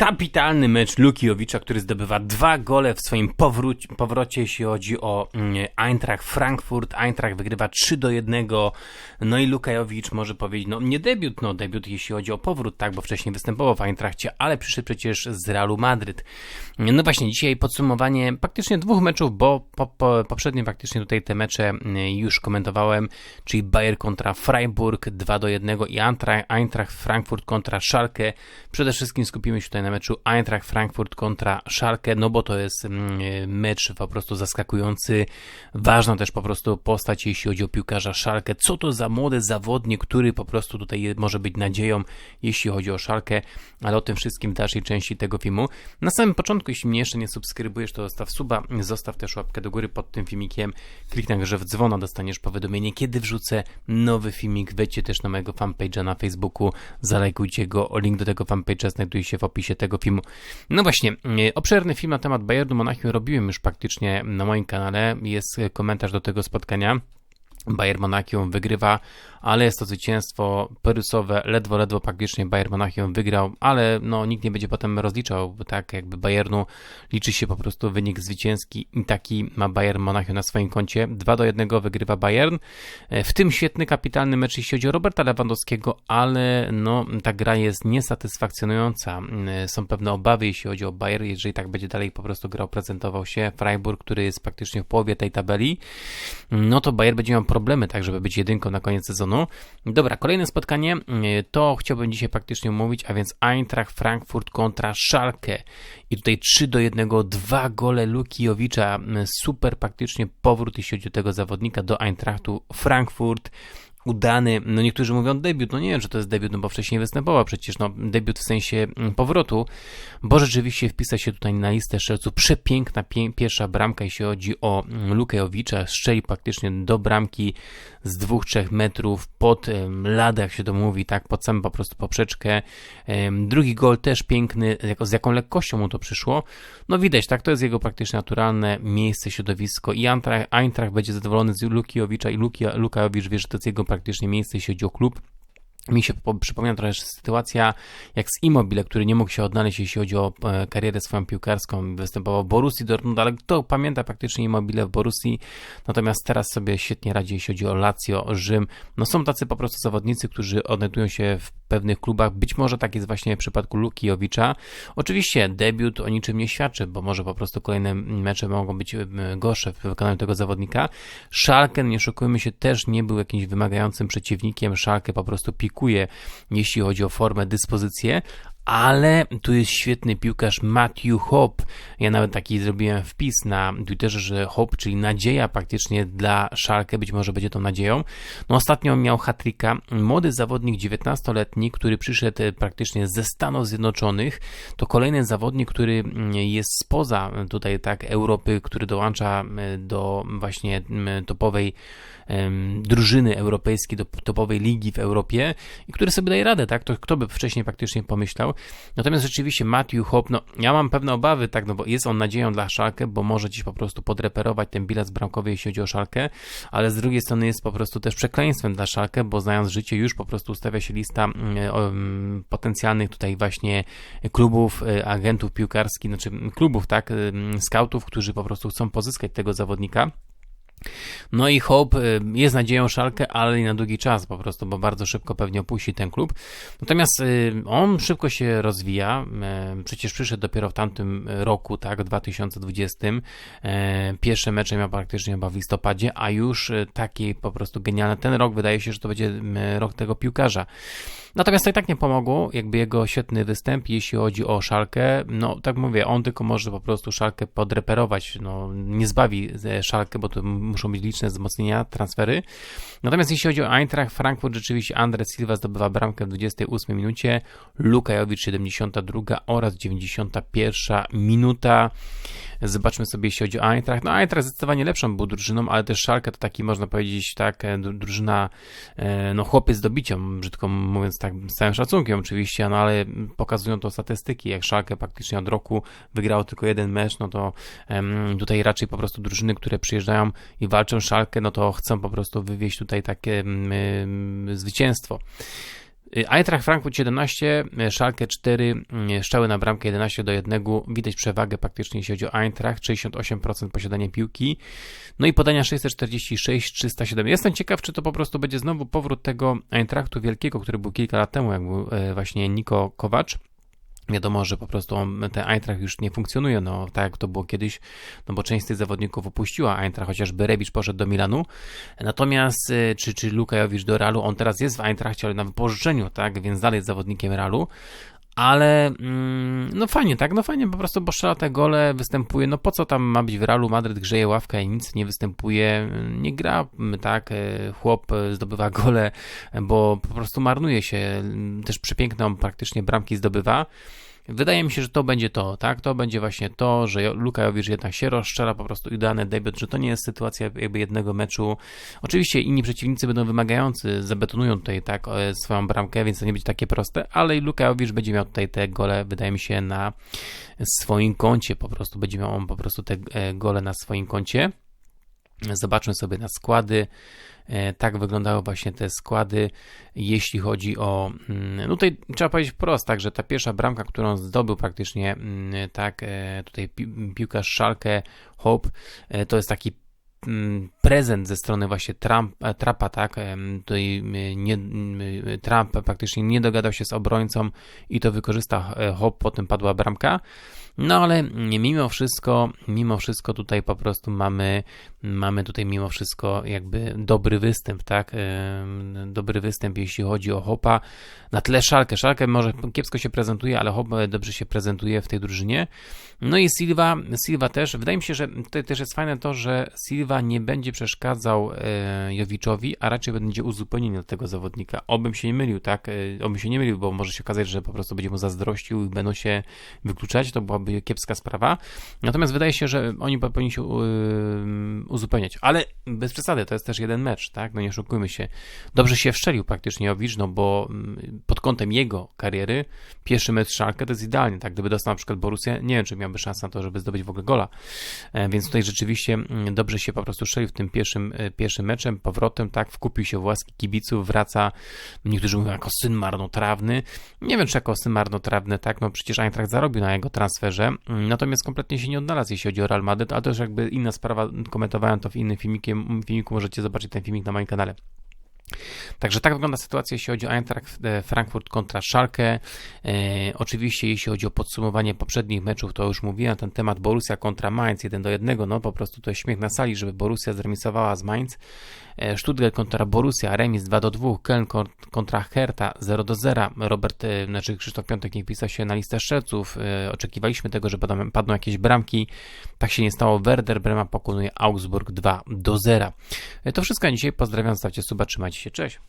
kapitalny mecz Lukiowicza, który zdobywa dwa gole w swoim powróci, powrocie, jeśli chodzi o mm, Eintracht Frankfurt. Eintracht wygrywa 3 do 1. No i Lukajowicz może powiedzieć, no nie debiut, no debiut jeśli chodzi o powrót, tak, bo wcześniej występował w Eintrachcie, ale przyszedł przecież z Realu Madryt. No właśnie, dzisiaj podsumowanie praktycznie dwóch meczów, bo po, po, poprzednio faktycznie tutaj te mecze mm, już komentowałem, czyli Bayer kontra Freiburg 2 do 1 i Eintracht Frankfurt kontra Schalke. Przede wszystkim skupimy się tutaj na meczu Eintracht Frankfurt kontra Schalke, no bo to jest mm, mecz po prostu zaskakujący. Ważna też po prostu postać, jeśli chodzi o piłkarza Schalke. Co to za młody zawodnik, który po prostu tutaj może być nadzieją, jeśli chodzi o Schalke, ale o tym wszystkim w dalszej części tego filmu. Na samym początku, jeśli mnie jeszcze nie subskrybujesz, to zostaw suba, zostaw też łapkę do góry pod tym filmikiem, kliknij grze w dzwona, dostaniesz powiadomienie, kiedy wrzucę nowy filmik. Wejdźcie też na mojego fanpage'a na Facebooku, zalajkujcie go, link do tego fanpage'a znajduje się w opisie tego filmu. No właśnie, e, obszerny film na temat Bayernu Monachium robiłem już praktycznie na moim kanale. Jest komentarz do tego spotkania. Bayern Monachium wygrywa ale jest to zwycięstwo perusowe, ledwo, ledwo praktycznie Bayern Monachium wygrał, ale no nikt nie będzie potem rozliczał, tak jakby Bayernu liczy się po prostu wynik zwycięski i taki ma Bayern Monachium na swoim koncie. 2 do 1 wygrywa Bayern, e, w tym świetny, kapitalny mecz jeśli chodzi o Roberta Lewandowskiego, ale no ta gra jest niesatysfakcjonująca. E, są pewne obawy jeśli chodzi o Bayern, jeżeli tak będzie dalej po prostu grał, prezentował się Freiburg, który jest praktycznie w połowie tej tabeli, no to Bayern będzie miał problemy tak, żeby być jedynką na koniec sezonu. Dobra, kolejne spotkanie to chciałbym dzisiaj praktycznie omówić, a więc Eintracht Frankfurt kontra Schalke. I tutaj 3 do 1, dwa gole Lukijowicza. Super praktycznie powrót, jeśli chodzi o tego zawodnika do Eintrachtu Frankfurt udany, no niektórzy mówią debiut, no nie wiem, czy to jest debiut, no bo wcześniej występował przecież, no debiut w sensie mm, powrotu, bo rzeczywiście wpisał się tutaj na listę strzelców, przepiękna pie pierwsza bramka, jeśli chodzi o mm, Lukejowicza, strzeli praktycznie do bramki z dwóch, trzech metrów pod ladę, jak się to mówi, tak, pod samą po prostu poprzeczkę. Drugi gol też piękny, z jaką lekkością mu to przyszło. No widać, tak, to jest jego praktycznie naturalne miejsce, środowisko i Eintracht będzie zadowolony z Lukijowicza i Lukajowicz wie, że to jest jego praktycznie miejsce, jeśli chodzi o klub mi się przypomina trochę sytuacja jak z Immobile, który nie mógł się odnaleźć, jeśli chodzi o e, karierę swoją piłkarską. Występował w Borussii Dortmund, ale kto pamięta praktycznie Immobile w Borussii? Natomiast teraz sobie świetnie radzi, jeśli chodzi o Lazio, Rzym. No są tacy po prostu zawodnicy, którzy odnajdują się w pewnych klubach. Być może tak jest właśnie w przypadku Lukijowicza. Oczywiście debiut o niczym nie świadczy, bo może po prostu kolejne mecze mogą być gorsze w wykonaniu tego zawodnika. Schalke, nie szukujmy się, też nie był jakimś wymagającym przeciwnikiem. Schalke po prostu pikuje jeśli chodzi o formę, dyspozycję, ale tu jest świetny piłkarz Matthew Hope. Ja nawet taki zrobiłem wpis na Twitterze, że Hope, czyli nadzieja praktycznie dla Szalkę, być może będzie tą nadzieją. No ostatnio miał hatrika, młody zawodnik 19-letni, który przyszedł praktycznie ze Stanów Zjednoczonych. To kolejny zawodnik, który jest spoza tutaj tak Europy, który dołącza do właśnie topowej drużyny europejskiej, do topowej ligi w Europie i który sobie daje radę, tak? To kto by wcześniej praktycznie pomyślał. Natomiast rzeczywiście Matthew Hop, no ja mam pewne obawy, tak, no bo jest on nadzieją dla Szalkę, bo może gdzieś po prostu podreperować ten bilans bramkowy, jeśli chodzi o Szalkę, ale z drugiej strony jest po prostu też przekleństwem dla Szalkę, bo znając życie już po prostu ustawia się lista mm, mm, potencjalnych tutaj właśnie klubów, e, agentów piłkarskich, znaczy klubów, tak, scoutów, którzy po prostu chcą pozyskać tego zawodnika. No i Hope y, jest nadzieją Szalkę, ale i na długi czas po prostu, bo bardzo szybko pewnie opuści ten klub. Natomiast y, on szybko się rozwija. Y, przecież przyszedł dopiero w tamtym roku, tak, w 2020. Pierwsze mecze miał praktycznie chyba w listopadzie, a już taki po prostu genialny. Ten rok wydaje się, że to będzie rok tego piłkarza. Natomiast to i tak nie pomogło, jakby jego świetny występ, jeśli chodzi o Szalkę. No, tak mówię, on tylko może po prostu Szalkę podreperować. No, nie zbawi Szalkę, bo to muszą być liczne wzmocnienia, transfery. Natomiast jeśli chodzi o Eintracht Frankfurt, rzeczywiście Andre Silva zdobywa bramkę w 28 minucie, Lukajowicz 72 oraz 91 minuta. Zobaczmy sobie, jeśli chodzi o Eintracht. No Eintracht zdecydowanie lepszą był drużyną, ale też Szalkę to taki, można powiedzieć, tak, e, drużyna, e, no chłopiec z dobicią, brzydko mówiąc tak, z całym szacunkiem oczywiście, no ale pokazują to statystyki, jak Szalkę praktycznie od roku wygrało tylko jeden mecz, no to tutaj raczej po prostu drużyny, które przyjeżdżają i walczą Szalkę, no to chcą po prostu wywieźć tutaj takie zwycięstwo. Y, Eintracht Frankfurt 17, y, Schalke 4, y, strzały na bramkę 11 do 1. Widać przewagę praktycznie jeśli chodzi o Eintracht, 68% posiadania piłki. No i podania 646, 307. Jestem ciekaw, czy to po prostu będzie znowu powrót tego Eintrachtu wielkiego, który był kilka lat temu, jak był e, właśnie Niko Kowacz. Wiadomo, że po prostu ten Eintracht już nie funkcjonuje, no tak jak to było kiedyś, no bo część z tych zawodników opuściła Eintracht, chociażby Rewicz poszedł do Milanu, natomiast y, czy, czy Lukajowicz do Realu, on teraz jest w Eintrachcie, ale na wypożyczeniu, tak, więc dalej jest zawodnikiem Realu, ale mm, no fajnie, tak, no fajnie po prostu, bo strzela te gole, występuje, no po co tam ma być w Realu Madryt, grzeje ławka i nic nie występuje, nie gra, tak, e, chłop zdobywa gole, bo po prostu marnuje się, też przepiękną praktycznie bramki zdobywa, Wydaje mi się, że to będzie to, tak? To będzie właśnie to, że Lukajowicz jednak się rozstrzela, po prostu idealny debiut, że to nie jest sytuacja jakby jednego meczu. Oczywiście inni przeciwnicy będą wymagający, zabetonują tutaj tak e, swoją bramkę, więc to nie będzie takie proste, ale i Lukajowicz będzie miał tutaj te gole, wydaje mi się, na swoim koncie, po prostu będzie miał on po prostu te e, gole na swoim koncie. Zobaczmy sobie na składy. E, tak wyglądały właśnie te składy, jeśli chodzi o. Mm, no tutaj trzeba powiedzieć wprost, tak, że ta pierwsza bramka, którą zdobył praktycznie, mm, tak, e, tutaj piłkarz Szalkę Hope, e, to jest taki mm, prezent ze strony właśnie Trump, Trapa, tak, tutaj nie, Trump praktycznie nie dogadał się z obrońcą i to wykorzysta Hop, potem padła bramka. No ale mimo wszystko, mimo wszystko tutaj po prostu mamy, mamy tutaj mimo wszystko jakby dobry występ, tak? Dobry występ, jeśli chodzi o Hopa. Na tle Szalkę. Szalkę może kiepsko się prezentuje, ale Hop dobrze się prezentuje w tej drużynie. No i Silva, Silva też. Wydaje mi się, że tutaj też jest fajne to, że Silva nie będzie przeszkadzał e, Jowiczowi, a raczej będzie uzupełnieniem tego zawodnika. Obym się nie mylił, tak? E, obym się nie mylił, bo może się okazać, że po prostu będzie mu zazdrościł i będą się wykluczać. To byłaby kiepska sprawa. Natomiast wydaje się, że oni powinni się uzupełniać. Ale bez przesady, to jest też jeden mecz, tak? No nie oszukujmy się. Dobrze się wszczelił praktycznie Jowicz, no bo mm, pod kątem jego kariery pierwszy mecz Szalkę to jest idealnie, tak? Gdyby dostał na przykład Borussia, nie wiem, czy miałby szansę na to, żeby zdobyć w ogóle gola. E, więc tutaj rzeczywiście mm, dobrze się po prostu strzelił w tym pierwszym, e, pierwszym meczem, powrotem, tak? Wkupił się w łaski kibiców, wraca, niektórzy mówią jako syn marnotrawny. Nie wiem, czy jako syn marnotrawny, tak? No przecież Eintracht zarobił na jego transferze, mm, natomiast kompletnie się nie odnalazł, jeśli chodzi o Real Madrid, to już jakby inna sprawa, komentowałem to w innym filmikiem, filmiku, możecie zobaczyć ten filmik na moim kanale. Także tak wygląda sytuacja, jeśli chodzi o Eintracht e, Frankfurt kontra Schalke. E, oczywiście, jeśli chodzi o podsumowanie poprzednich meczów, to już mówiłem, ten temat Borussia kontra Mainz 1 do 1, no po prostu to jest śmiech na sali, żeby Borussia zremisowała z Mainz. E, Stuttgart kontra Borussia, remis 2 do 2, Köln kontra Hertha 0 do 0. Robert, znaczy Krzysztof Piątek nie wpisał się na listę strzelców. E, oczekiwaliśmy tego, że padną, padną jakieś bramki. Tak się nie stało. Werder Brema pokonuje Augsburg 2 do 0. To wszystko na dzisiaj. Pozdrawiam, zostawcie suba, trzymajcie się, cześć.